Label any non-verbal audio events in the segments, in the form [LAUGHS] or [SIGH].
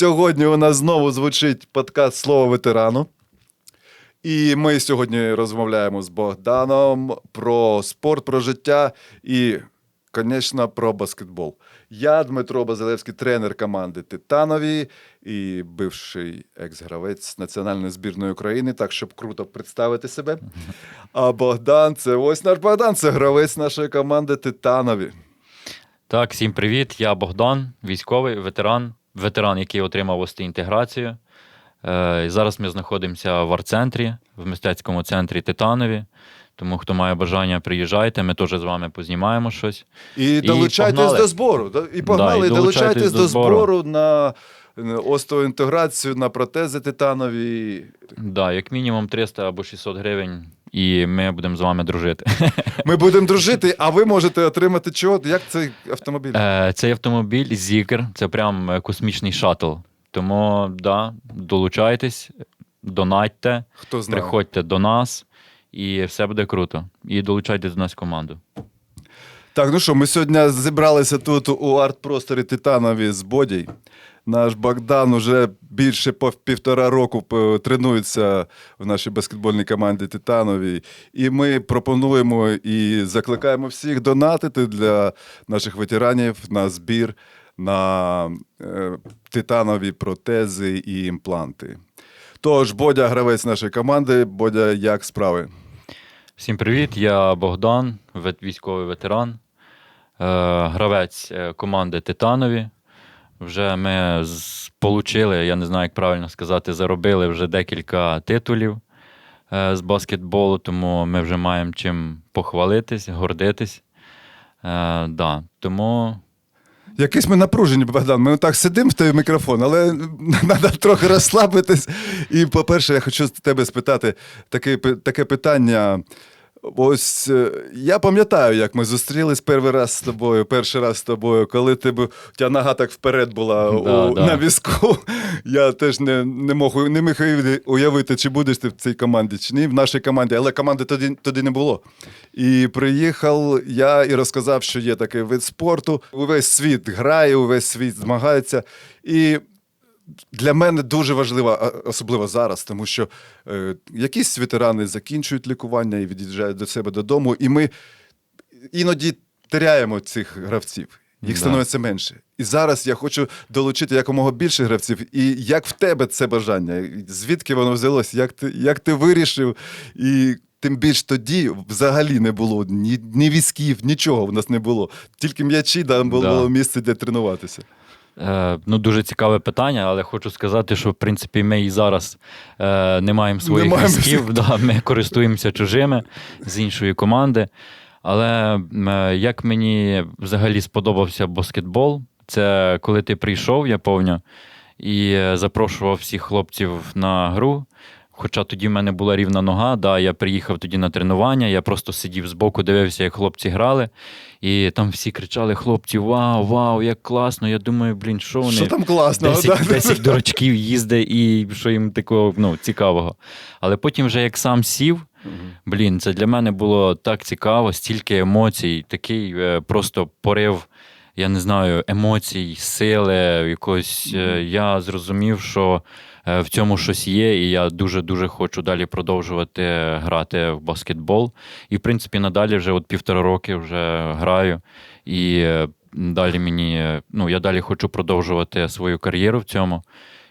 Сьогодні у нас знову звучить подкаст Слово ветерану. І ми сьогодні розмовляємо з Богданом про спорт, про життя і, звісно, про баскетбол. Я Дмитро Базилевський, тренер команди Титанові і бивший екс-гравець національної збірної України, так щоб круто представити себе. А Богдан це ось наш Богдан, це гравець нашої команди Титанові. Так, всім привіт. Я Богдан, військовий ветеран, ветеран, який отримав інтеграцію. Е, зараз ми знаходимося в арт-центрі, в мистецькому центрі Титанові. Тому хто має бажання, приїжджайте, ми теж з вами познімаємо щось. І, долучайтесь погнали. до збору. І погнали, Да, і і долучайтесь до збору, на е, остову інтеграцію, на протези титанові. Да, як мінімум 300 або 600 гривень, і ми будемо з вами дружити. [LAUGHS] Ми будемо дружити, а ви можете отримати чого? Як цей автомобіль? Е, Цей автомобіль Зікер, це прям е, космічний шаттл. Тому да, долучайтесь, донатьте. Хто знає? Приходьте до нас, і все буде круто. І долучайтесь до нас в команду. Так, ну що, ми сьогодні зібралися тут у арт-просторі Титанові з Бодій. Наш Богдан уже більше півтора року тренується в нашій баскетбольній команді Титанові. І ми пропонуємо і закликаємо всіх донатити для наших ветеранів на збір на е, титанові протези і імпланти. Тож, Бодя, гравець нашої команди. Бодя, як справи? Всім привіт, я Богдан, військовий ветеран, е, гравець е, команди Титанові. Вже ми получили, я не знаю, як правильно сказати, заробили вже декілька титулів е, з баскетболу, тому ми вже маємо чим похвалитись, гордитись. Е, да. Тому Якийсь ми напружені, Богдан. Ми так сидимо в той мікрофон, але [LAUGHS] треба трохи розслабитись. І, по-перше, я хочу тебе спитати таке, таке питання. Ось е, я пам'ятаю, як ми зустрілись перший раз з тобою, перший раз з тобою, коли ти у тебе нога так вперед була Да, у, да. на візку. [LAUGHS] Я теж не, не, мог, не міг уявити, чи будеш ти в цій команді, чи ні, в нашій команді, але команди тоді, тоді не було. І приїхав я і розказав, що є такий вид спорту. Увесь світ грає, увесь світ змагається. І для мене дуже важливо, особливо зараз, тому що е, якісь ветерани закінчують лікування і від'їжджають до себе додому, і ми іноді теряємо цих гравців. Їх Да. становиться менше. І зараз я хочу долучити якомога більше гравців. І як в тебе це бажання? Звідки воно взялось? Як ти, як ти вирішив? І тим більш тоді взагалі не було ні, ні візків, нічого в нас не було. Тільки м'ячі, там було Да. місце, де тренуватися. Е, ну, дуже цікаве питання, але хочу сказати, що в принципі ми і зараз е, не маємо своїх військів, [LAUGHS] да, ми користуємося чужими з іншої команди. Але е, як мені взагалі сподобався баскетбол, це коли ти прийшов, я повню, і е, запрошував всіх хлопців на гру. Хоча тоді в мене була рівна нога, да, я приїхав тоді на тренування, я просто сидів збоку, дивився, як хлопці грали, і там всі кричали: хлопці, вау, вау, як класно! Я думаю, блін, що вони Що там класного? 10, да? 10 дурачків їздить і що їм такого ну, цікавого. Але потім, вже як сам сів, блін, це для мене було так цікаво, стільки емоцій, такий е, просто порив. Я не знаю, емоцій, сили, якось е, я зрозумів, що в цьому щось є, і я дуже-дуже хочу далі продовжувати грати в баскетбол. І, в принципі, надалі вже от півтора роки вже граю. І е, далі мені, е, ну, я далі хочу продовжувати свою кар'єру в цьому.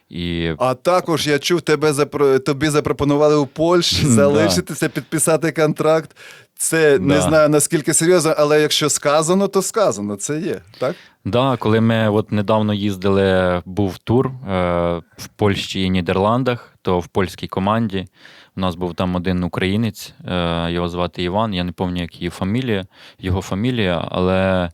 І А також я чув, тебе запро... тобі запропонували у Польщі залишитися, підписати контракт. Це не знаю наскільки серйозно, але якщо сказано, то сказано. Це є, так? Да, коли ми от недавно їздили, був тур е, в Польщі і Нідерландах, то в польській команді у нас був там один українець, е, його звати Іван. Я не пам'ятаю, як її фамілія, його фамілія, але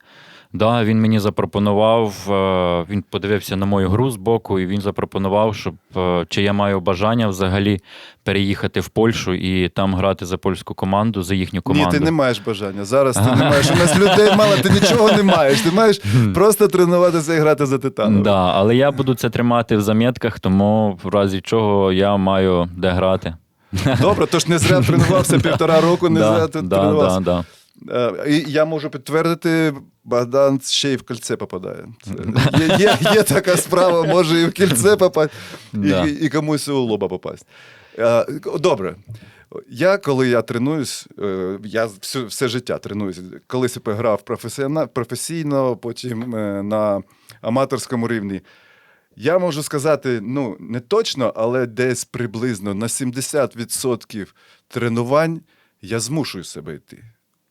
да, він мені запропонував, е, він подивився на мою гру з боку, і він запропонував, щоб е, чи я маю бажання взагалі переїхати в Польщу і там грати за польську команду, за їхню команду. Ні, ти не маєш бажання. Зараз ти [LAUGHS] не маєш. У нас людей мало, ти нічого не маєш. Ти маєш просто тренуватися і грати за титаном. Да, але я буду це тримати в замітках, тому в разі чого я маю де грати. Добре, тож не зря тренувався [LAUGHS] півтора року, не зря тренувався. Е, І я можу підтвердити, Богдан ще й в кільце попадає. Це, є, є, є така справа, може і в кільце попасти, і, Да. і, і комусь у лоба попасть. Е, Добре. Я, коли я тренуюсь, е, я все, все життя тренуюсь. Колись грав професійно, потім на аматорському рівні. Я можу сказати, ну не точно, але десь приблизно на 70% тренувань я змушую себе йти.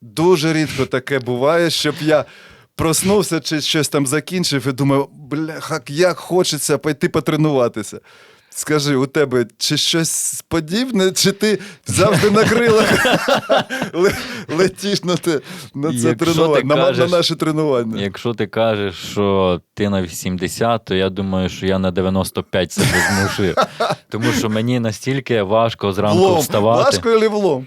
Дуже рідко таке буває, щоб я проснувся чи щось там закінчив і думаю, бляха, як хочеться пойти потренуватися. Скажи, у тебе чи щось подібне, чи ти завжди на крилах [LAUGHS] ле- летиш на, те, на це тренування, на, на наше тренування? Якщо ти кажеш, що ти на 80, то я думаю, що я на 95 себе змушую. [LAUGHS] Тому що мені настільки важко зранку Влом. вставати. Важко чи влом?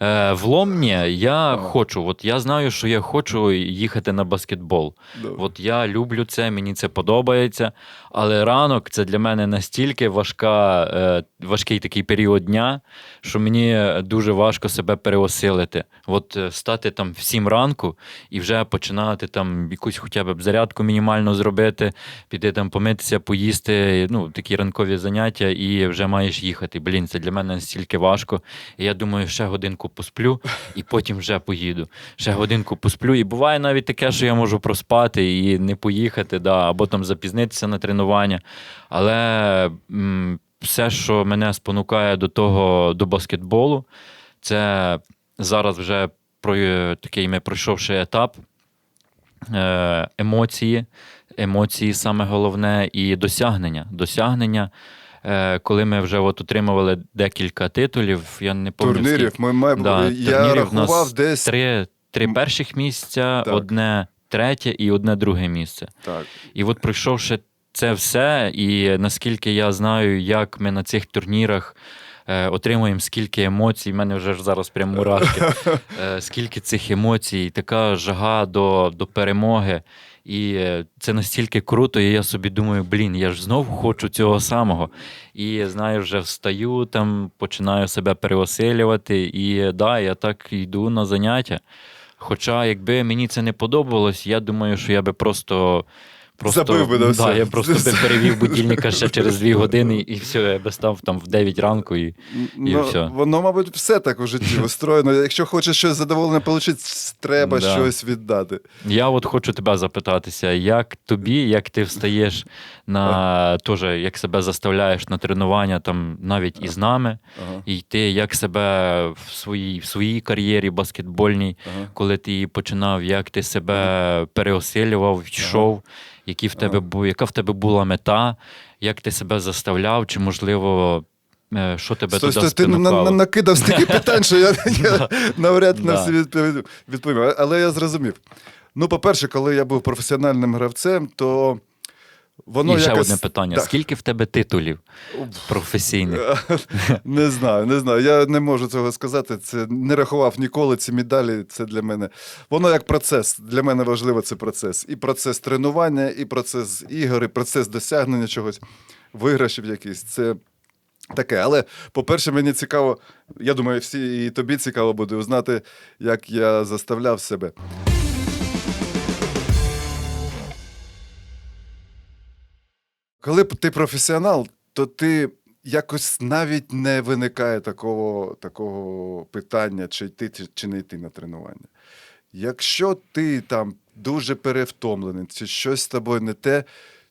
Е, влом ні, я хочу. От я знаю, що я хочу їхати на баскетбол. Добре. От я люблю це, мені це подобається. Але ранок це для мене настільки важка, е, важкий такий період дня, що мені дуже важко себе переосилити. От е, стати там в 7 ранку і вже починати там якусь хоча б зарядку мінімально зробити, піти там помитися, поїсти. Ну, такі ранкові заняття, і вже маєш їхати. Блін, це для мене настільки важко. І я думаю, ще годинку посплю, і потім вже поїду. Ще годинку посплю. І буває навіть таке, що я можу проспати і не поїхати, да, або там запізнитися на тренування. Але м, все, що мене спонукає до того, до баскетболу, це зараз вже про такий ми пройшовши етап. е, Емоції, емоції саме головне, і досягнення. Досягнення, коли ми вже от отримували декілька титулів, я не пам'ятаю. Турнірів. Ми маємо, Да, я нас рахував десь. Три, три перших місця, Так. одне третє і одне друге місце. Так. І от пройшовши це все, і наскільки я знаю, як ми на цих турнірах. Е, Отримуємо скільки емоцій, в мене вже ж зараз прям мурашки. [LAUGHS] Е, Скільки цих емоцій, така жага до, до перемоги. І е, це настільки круто, і я собі думаю, блін, я ж знову хочу цього самого. І знаю, вже встаю, там починаю себе переосилювати. І да, я так йду на заняття. Хоча, якби мені це не подобалось, я думаю, що я би просто. Просто, Забив би на да, все. я просто би перевів будильника ще через дві [LAUGHS] години, і все, я би став там в 9 ранку. І... Ну, все. Воно, мабуть, все так у житті [LAUGHS] устроєно. Якщо хочеш щось задоволене отримати, треба Да. щось віддати. Я от хочу тебе запитатися, як тобі, як ти встаєш на теж, як себе заставляєш на тренування там навіть із нами, Ага. і ти як себе в своїй, в своїй кар'єрі баскетбольній, Ага. коли ти її починав, як ти себе переосилював, йшов, які в тебе яка в тебе була мета, як ти себе заставляв, чи можливо. е, Що тебе Стой, туди ти на- накидав стільки [LAUGHS] питань, що я, я навряд на всі відповім. Але я зрозумів. Ну, по-перше, коли я був професіональним гравцем, то воно і ще якось... одне питання: Так. скільки в тебе титулів професійних? [LAUGHS] Не знаю, не знаю. Я не можу цього сказати. Це не рахував ніколи ці медалі. Це для мене. Воно як процес. Для мене важливо це процес. І процес тренування, і процес ігор, і процес досягнення чогось, виграшів якісь. Це таке. Але, по-перше, мені цікаво, я думаю, всі і тобі цікаво буде узнати, як я заставляв себе. Коли ти професіонал, то ти якось навіть не виникає такого, такого питання, чи йти чи- не йти на тренування. Якщо ти там дуже перевтомлений, чи щось з тобою не те,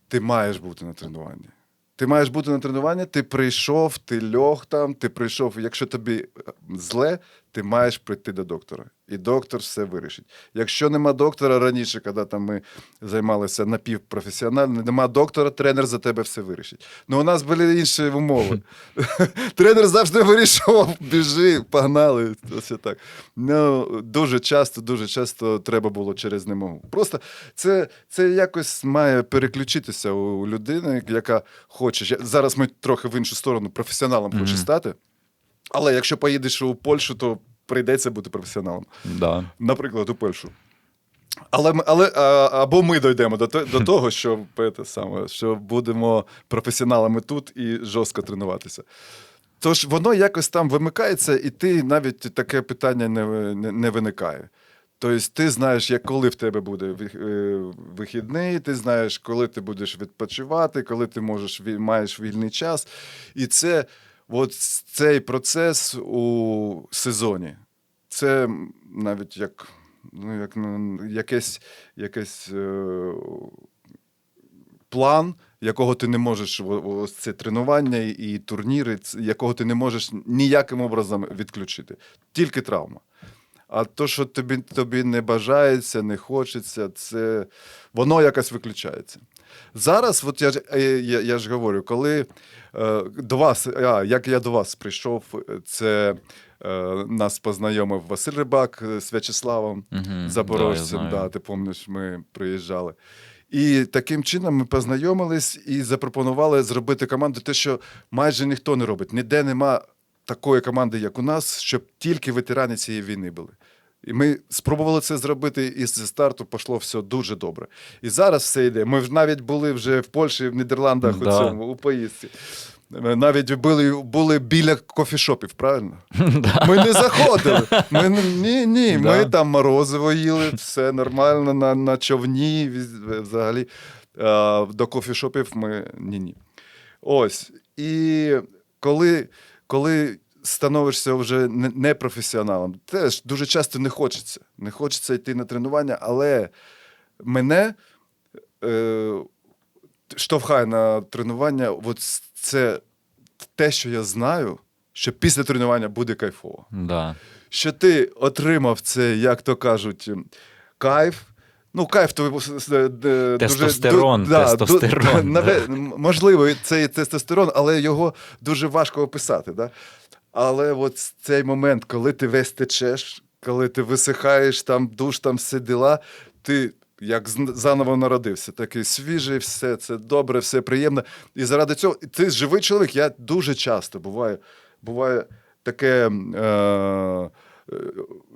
ти маєш бути на тренуванні. Ти маєш бути на тренуванні, ти прийшов, ти льох там, ти прийшов. Якщо тобі е, зле, ти маєш прийти до доктора. І доктор все вирішить. Якщо нема доктора раніше, коли там ми займалися напівпрофесіонально, нема доктора, тренер за тебе все вирішить. Ну у нас були інші умови. [LAUGHS] тренер завжди вирішував, [LAUGHS] біжи, погнали. Ось так. Ну, дуже часто, дуже часто треба було через не можу. Просто це, це якось має переключитися у людини, яка хоче. Зараз ми трохи в іншу сторону професіоналом хоче стати. Але якщо поїдеш у Польщу, то прийдеться бути професіоналом. Да. Наприклад, у Польщу. Але, але а, або ми дійдемо до, до [LAUGHS] того, що, те саме, що будемо професіоналами тут і жорстко тренуватися. Тож воно якось там вимикається, і ти навіть таке питання не, не, не виникає. Тобто ти знаєш, як коли в тебе буде е, вихідний, ти знаєш, коли ти будеш відпочивати, коли ти можеш маєш вільний час. І це от цей процес у сезоні. Це навіть як, ну, як якесь, якесь е, план, якого ти не можеш, ось це тренування і турніри, якого ти не можеш ніяким образом відключити. Тільки травма. А то, що тобі, тобі не бажається, не хочеться, це воно якось виключається. Зараз, от я, ж- е, я, я ж говорю, коли е, до вас, а, як я до вас прийшов, це е, нас познайомив Василь Рибак з В'ячеславом Мгм, Запорожцем. да, Да, ти пам'ятаєш, ми приїжджали. І таким чином ми познайомились і запропонували зробити команду, те, що майже ніхто не робить. Ніде нема такої команди, як у нас, щоб тільки ветерани цієї війни були. І ми спробували це зробити, і з старту пішло все дуже добре. І зараз все йде. Ми ж навіть були вже в Польщі, в Нідерландах у цьому, у поїздці. Навіть були, були біля кофішопів, правильно? [LAUGHS] Ми не заходили. Ми, ні, ні, [LAUGHS] ми Да. там морозиво їли, все нормально на, на човні взагалі. А, до кофішопів ми ні-ні. Ось. І коли, коли становишся вже не- непрофесіоналом, теж дуже часто не хочеться. Не хочеться йти на тренування, але мене е, штовхає на тренування. От це те, що я знаю, що після тренування буде кайфово Да. що ти отримав це, як то кажуть, кайф. Ну, кайф то е, е, дуже Тестостерон, ду- да, тестостерон, ду- [LAUGHS] наве- м- можливо, це і тестостерон, але його дуже важко описати. Да? Але от цей момент, коли ти весь течеш, коли ти висихаєш там душ, там все діла, ти як заново народився, такий свіжий, все це добре, все приємно. І заради цього ти живий чоловік. Я дуже часто буває, буває таке е,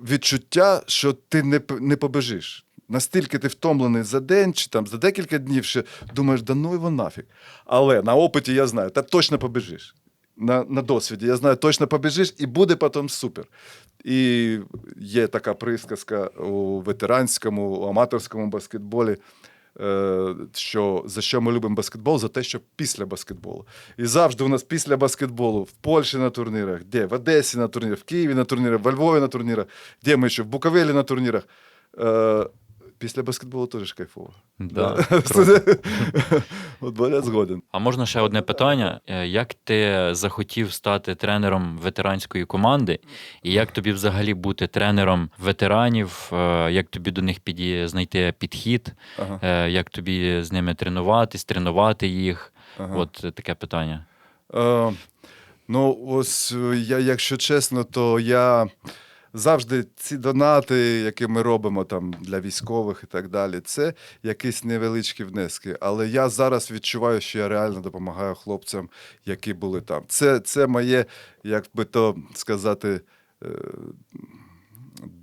відчуття, що ти не, не побежиш. Настільки ти втомлений за день чи там за декілька днів ще думаєш, да ну його нафіг. Але на опиті я знаю, та точно побежиш. На, на досвіді я знаю, точно побежиш, і буде потім супер. І є така присказка у ветеранському, у аматорському баскетболі, е, що за що ми любимо баскетбол? За те, що після баскетболу. І завжди у нас після баскетболу в Польщі на турнірах, де в Одесі на турнірах, в Києві на турнірах, во Львові на турнірах, де ми ще в Буковелі на турнірах. Після баскетболу теж кайфово. Да, [LAUGHS] От Боря згоден. А можна ще одне питання? Е, Як ти захотів стати тренером ветеранської команди, і як тобі взагалі бути тренером ветеранів? Е, Як тобі до них піді... знайти підхід? Ага. Е, Як тобі з ними тренуватись, тренувати їх? Ага. От таке питання. Е, ну, ось я, якщо чесно, то я завжди ці донати, які ми робимо там для військових і так далі, це якісь невеличкі внески. Але я зараз відчуваю, що я реально допомагаю хлопцям, які були там. Це, це моє, як би то сказати. е,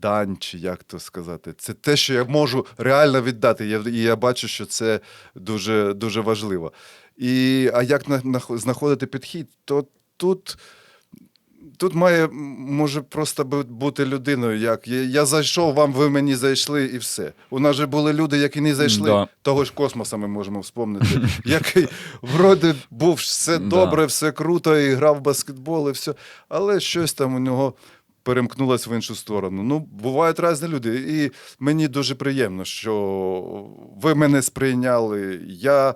Дань, чи як то сказати, це те, що я можу реально віддати. Я, і я бачу, що це дуже, дуже важливо. І, а як на, нах- знаходити підхід, то тут, тут має, може просто бу- бути людиною. Як я, я зайшов, вам ви мені зайшли, і все. У нас же були люди, які не зайшли. Да. Того ж космоса ми можемо вспомнити, [LAUGHS] який вроде був все добре, все круто, і грав в баскетбол, і все. Але щось там у нього перемкнулось в іншу сторону. Ну, бувають різні люди. І мені дуже приємно, що ви мене сприйняли. Я е,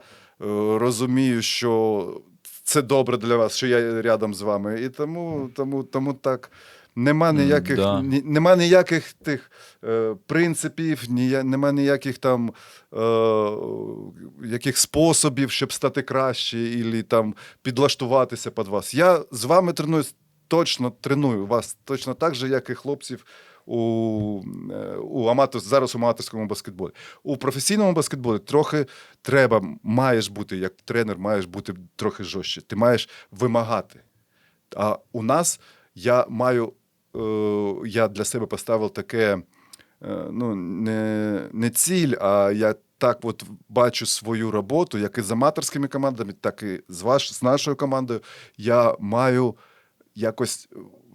розумію, що це добре для вас, що я рядом з вами. І тому, тому, тому так. Нема ніяких, да. ні, нема ніяких тих е, принципів, ні, нема ніяких там е, яких способів, щоб стати краще, і там підлаштуватися під вас. Я з вами тренуюсь, точно треную вас точно так же, як і хлопців у, е, у аматор, зараз у аматорському баскетболі. У професійному баскетболі трохи треба, маєш бути, як тренер, маєш бути трохи жорстче. Ти маєш вимагати. А у нас я маю, е, я для себе поставив таке, е, ну, не, не ціль, а я так от бачу свою роботу, як і з аматорськими командами, так і з, ваш, з нашою командою. Я маю якось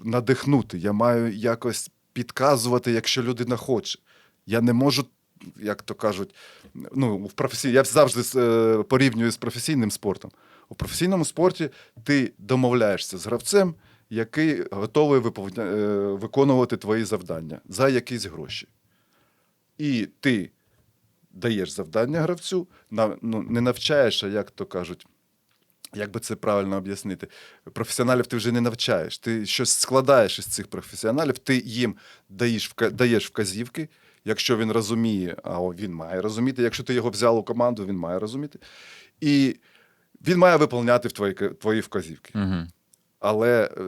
надихнути, я маю якось підказувати, якщо людина хоче. Я не можу, як то кажуть, ну, в професій... я завжди е, порівнюю з професійним спортом. У професійному спорті ти домовляєшся з гравцем, який готовий е, виконувати твої завдання за якісь гроші. І ти даєш завдання гравцю, ну, не навчаєш, а як то кажуть, як би це правильно об'яснити? Професіоналів ти вже не навчаєш. Ти щось складаєш із цих професіоналів, ти їм даєш, даєш вказівки. Якщо він розуміє, а він має розуміти. Якщо ти його взяв у команду, він має розуміти. І він має виконувати в твої, твої вказівки. Угу. Але е,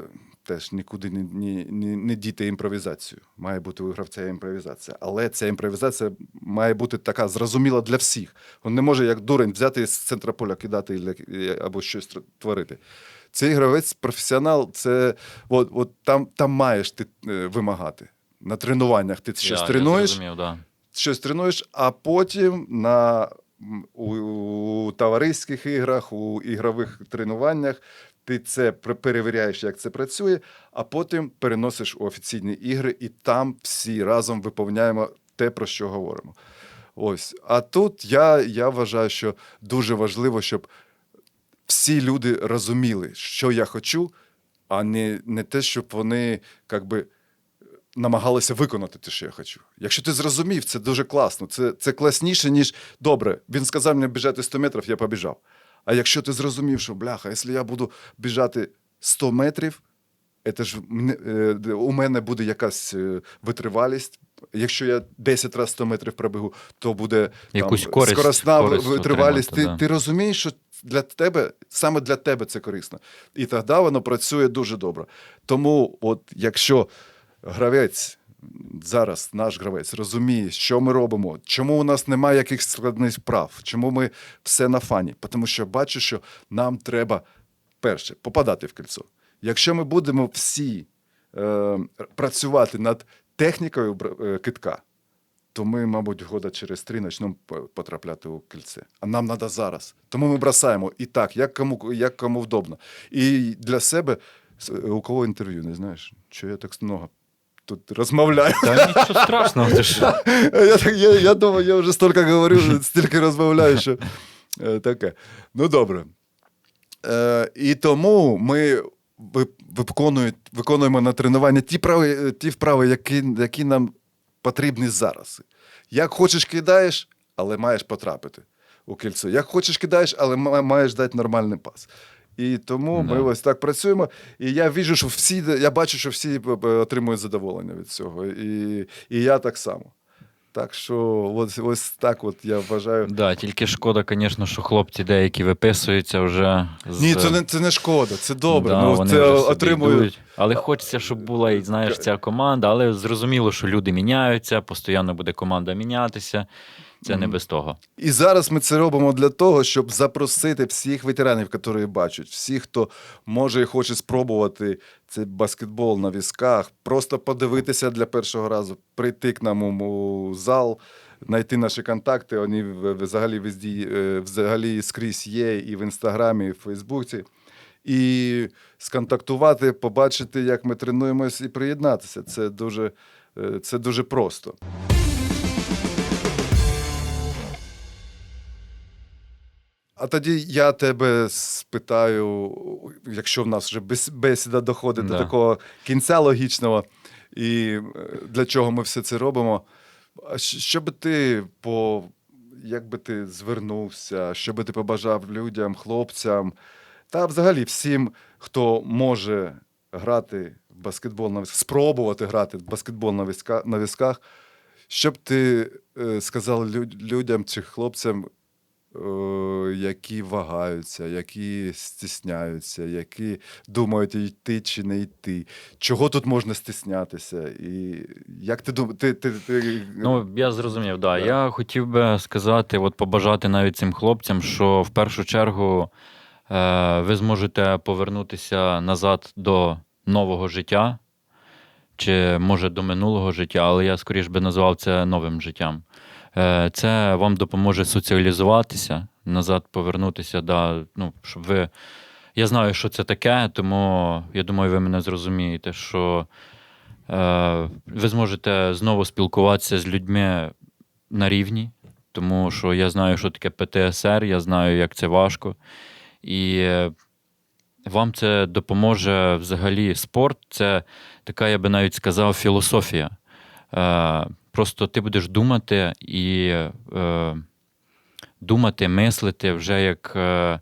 теж нікуди не, не, не, не діти імпровізацію. Має бути у гравця імпровізація. Але ця імпровізація має бути така зрозуміла для всіх. Він не може як дурень взяти з центра поля кидати або щось творити. Цей гравець, професіонал, це от, от там, там маєш ти е, вимагати. На тренуваннях ти щось я, тренуєш, Я зрозумів, да. щось тренуєш, а потім на, у, у товариських іграх, у ігрових тренуваннях ти це перевіряєш, як це працює, а потім переносиш у офіційні ігри, і там всі разом виповняємо те, про що говоримо. Ось. А тут я, я вважаю, що дуже важливо, щоб всі люди розуміли, що я хочу, а не, не те, щоб вони як би, намагалися виконати те, що я хочу. Якщо ти зрозумів, це дуже класно. Це, це класніше, ніж добре. Він сказав мені біжати 100 метрів, я побіжав. А якщо ти зрозумів, що бляха, якщо я буду біжати 100 метрів, це ж е, у мене буде якась е, витривалість. Якщо я 10 разів 100 метрів пробігу, то буде Якусь там, користь- скоросна користь витривалість. Ти, да. ти розумієш, що для тебе, саме для тебе це корисно. І тоді воно працює дуже добре. Тому, от якщо гравець зараз, наш гравець, розуміє, що ми робимо, чому у нас немає якихось складних справ, чому ми все на фані. Тому що бачу, що нам треба перше попадати в кільцо. Якщо ми будемо всі е, працювати над технікою е, китка, то ми, мабуть, года через три почнемо потрапляти у кільце. А нам треба зараз. Тому ми бросаємо і так, як кому, як кому вдобно. І для себе у кого інтерв'ю, не знаєш, що я так много тут розмовляю. Та нічого страшного, ти ж. [LAUGHS] Я, так, я, я думаю, я вже стільки говорю, стільки розмовляю, що е, таке. Ну, добре. Е, і тому ми виконують, виконуємо на тренуванні ті, прави, ті вправи, які, які нам потрібні зараз. Як хочеш, кидаєш, але маєш потрапити у кільце. Як хочеш, кидаєш, але маєш дати нормальний пас. І тому ми ось так працюємо. І я бачу, що всі, я бачу, що всі е, е, отримують задоволення від цього. І, і я так само. Так що ось, ось так от я вважаю. Да, тільки шкода, звісно, що хлопці деякі виписуються вже. З... Ні, це не, це не шкода, це добре. Да, ну, вони це собі Але хочеться, щоб була і знаєш, ця команда, але зрозуміло, що люди міняються, постійно буде команда мінятися. Це не без того. І зараз ми це робимо для того, щоб запросити всіх ветеранів, які бачать, всіх, хто може і хоче спробувати цей баскетбол на візках, просто подивитися для першого разу, прийти к нам у- зал, знайти наші контакти. Вони взагалі везді, е, взагалі скрізь є і в інстаграмі, і в Фейсбуці. І сконтактувати, побачити, як ми тренуємось, і приєднатися. Це дуже, е, це дуже просто. А тоді я тебе спитаю, якщо в нас вже бесіда доходить Да. до такого кінця логічного, і е, для чого ми все це робимо. Що би ти по як би ти звернувся, що би ти побажав людям, хлопцям, та взагалі всім, хто може грати в баскетбол на візках, спробувати грати в баскетбол на візка- на візках, що б ти е, сказав людям чи хлопцям, які вагаються, які стісняються, які думають, йти чи не йти. Чого тут можна стіснятися? І як ти думаєш, ти, ти, ти... Ну, я зрозумів, да. Да. Я хотів би сказати, от побажати навіть цим хлопцям, що в першу чергу е, ви зможете повернутися назад до нового життя, чи може до минулого життя, але я скоріш би назвав це новим життям. Е, це вам допоможе соціалізуватися, назад повернутися, да, ну, щоб ви. Я знаю, що це таке, тому я думаю, ви мене зрозумієте, що Е, ви зможете знову спілкуватися з людьми на рівні, тому що я знаю, що таке ПТСР, я знаю, як це важко. І вам це допоможе взагалі спорт. Це така, я би навіть сказав, філософія. Е, просто ти будеш думати і е, думати, мислити вже як е,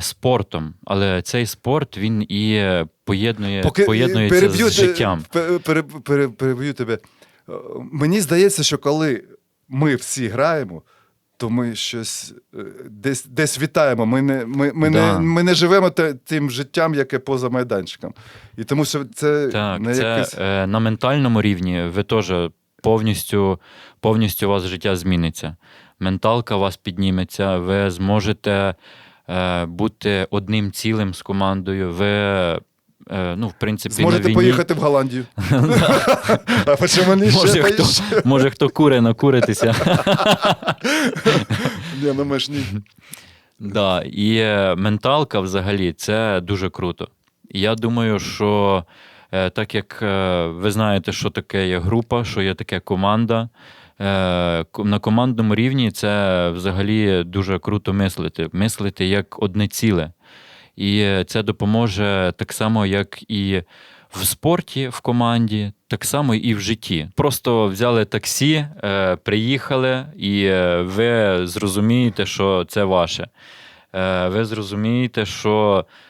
спортом. Але цей спорт він і поєднує, поєднується переб'ю з те- життям. пе- пере- пере- переб'ю тебе. Е, Мені здається, що коли ми всі граємо, то ми щось е, десь, десь вітаємо. Ми не, ми, ми Да. не, ми не живемо те- тим життям, яке поза майданчиком. І тому що це Так, не це якесь. е, на ментальному рівні ви теж повністю, повністю у вас життя зміниться. Менталка у вас підніметься, ви зможете е, бути одним цілим з командою. Ви, е, ну, в принципі, Зможете на війні... поїхати в Голландію. [LAUGHS] А Може хто, може, хто куре накуритися. [LAUGHS] Ні, ну ми ж ні. Да, і е, менталка взагалі це дуже круто. Я думаю, що так як е, ви знаєте, що таке є група, що є таке команда. е, На командному рівні це взагалі дуже круто мислити. Мислити як одне ціле. І е, це допоможе так само, як і в спорті, в команді, так само і в житті. Просто взяли таксі, е, приїхали, і е, ви зрозумієте, що це ваше. Е, ви зрозумієте, що е,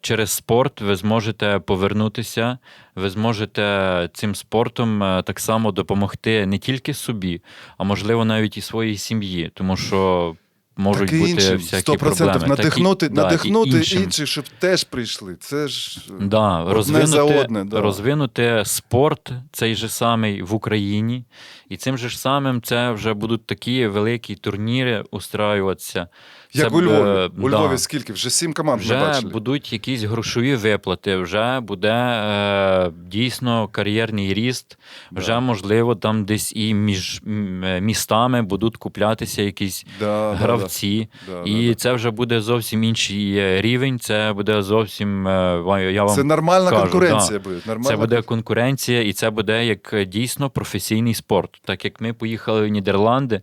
через спорт ви зможете повернутися, ви зможете цим спортом е, так само допомогти не тільки собі, а можливо навіть і своїй сім'ї, тому що можуть так і бути іншим, всякі 100% проблеми. Так і- надихнути, да, і надихнути інших, щоб теж прийшли. Це ж е, Да, одне розвинути, за одне. Да. розвинути спорт цей же самий в Україні, і цим же самим це вже будуть такі великі турніри устраюватися. Як Це у Львові. У да. Львові скільки? Вже сім команд ми бачили. будуть якісь грошові виплати, вже буде е, дійсно кар'єрний ріст. Да. Вже можливо там десь і між е, містами будуть куплятися якісь Да, да, гравці. да, да, І да. це вже буде зовсім інший е, рівень. Це буде зовсім е, я вам Це нормальна кажу, конкуренція буде. Нормальна це буде конкуренція, і це буде як дійсно професійний спорт. Так як ми поїхали в Нідерланди.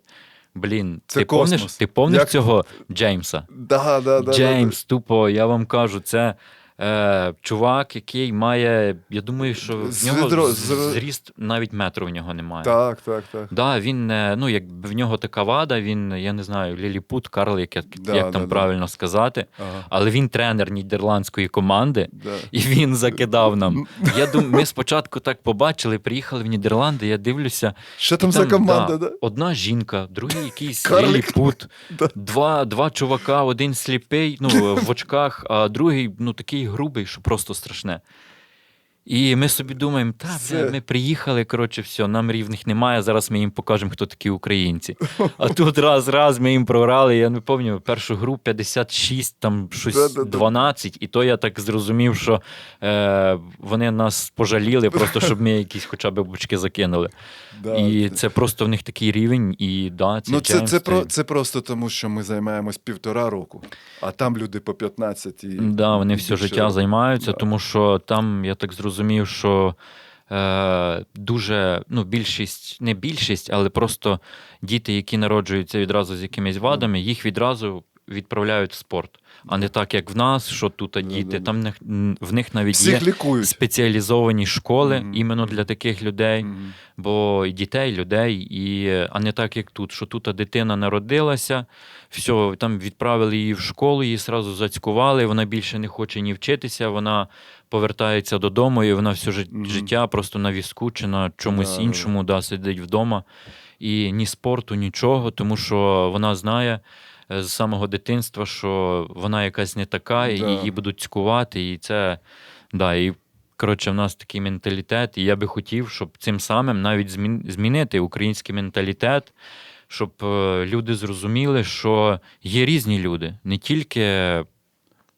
Блін, Це ти космос. помниш, ти помниш Як- цього Джеймса? Да, да, да, Джеймс, тупо, я вам кажу, це е, чувак, який має. Я думаю, що в нього відро- з- з- зріст навіть метру в нього немає. Так, так, так. Да, він, е, ну, як в нього така вада, він, я не знаю, ліліпут, карлик, як, Да, як да, там да. правильно сказати. Ага. Але він тренер нідерландської команди, Да. і він закидав нам. Я думаю, ми спочатку так побачили, приїхали в Нідерланди, я дивлюся. Що і там за команда? Да? Одна жінка, другий якийсь ліліпут, Да. два, два чувака, один сліпий, ну, в очках, а другий ну, такий грубий, що просто страшне. І ми собі думаємо, та бля, ми приїхали, коротше, все, нам рівних немає. Зараз ми їм покажемо, хто такі українці. А тут раз, раз ми їм програли. Я не пам'ятаю, першу гру 56, там щось 12, і то я так зрозумів, що е, вони нас пожаліли, просто щоб ми якісь хоча б бочки закинули. Да. І це просто в них такий рівень, і да, це Ну, це, це, про, це просто тому, що ми займаємось півтора року, а там люди по 15 і. Да, вони і все більше життя займаються, Да. тому що там я так зрозумів, що е, дуже ну, більшість, не більшість, але просто діти, які народжуються відразу з якимись вадами, їх відразу відправляють в спорт. А не так, як в нас, що тут діти. Там в них, в них навіть Всіх є лікують. спеціалізовані школи Мгм. іменно для таких людей. Мгм. Бо і дітей, людей, і, а не так, як тут, що тут дитина народилася, все, там відправили її в школу, її зразу зацькували, вона більше не хоче ні вчитися, вона повертається додому, і вона все життя просто на візку чи на чомусь іншому да, сидить вдома. І ні спорту, нічого, тому що вона знає е, з самого дитинства, що вона якась не така, і Да. її будуть цькувати. І це да, і коротше, в нас такий менталітет, і я би хотів, щоб цим самим навіть змінити український менталітет, щоб е, люди зрозуміли, що є різні люди, не тільки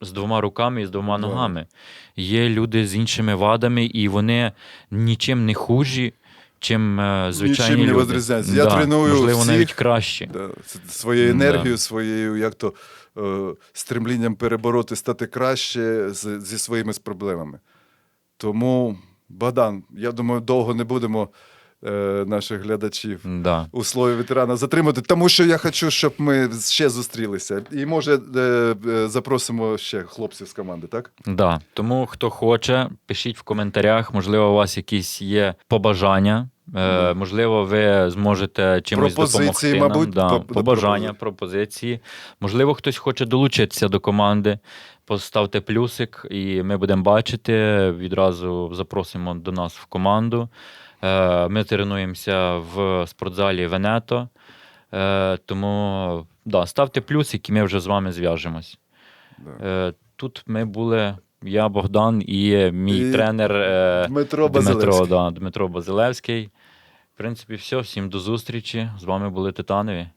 з двома руками і з двома ногами. Є люди з іншими вадами, і вони нічим не хужі, чим е, звичайні Нічим не люди. возрізняються. Я треную можливо, всіх. навіть краще. Да. Це Своєю Да. енергією, своєю, як то е, стремлінням перебороти, стати краще з, зі своїми з проблемами. Тому Богдан, я думаю, довго не будемо наших глядачів Да. у слові ветерана затримати, тому що я хочу, щоб ми ще зустрілися. І може е, е, запросимо ще хлопців з команди, так? Да. Тому хто хоче, пишіть в коментарях. Можливо, у вас якісь є побажання. Е, можливо, ви зможете чимось Пропозиції, допомогти мабуть, нам. Да, поп- побажання, пропози- пропозиції. Можливо, хтось хоче долучитися до команди. Поставте плюсик, і ми будемо бачити. Відразу запросимо до нас в команду. Е, Ми тренуємося в спортзалі Венето. Е, Тому да, ставте плюс, які ми вже з вами зв'яжемось. Да. Е, Тут ми були я, Богдан, і мій І тренер Дмитро Базилевський. Дмитро, да, Дмитро Базилевський. В принципі, все. Всім до зустрічі. З вами були Титанові.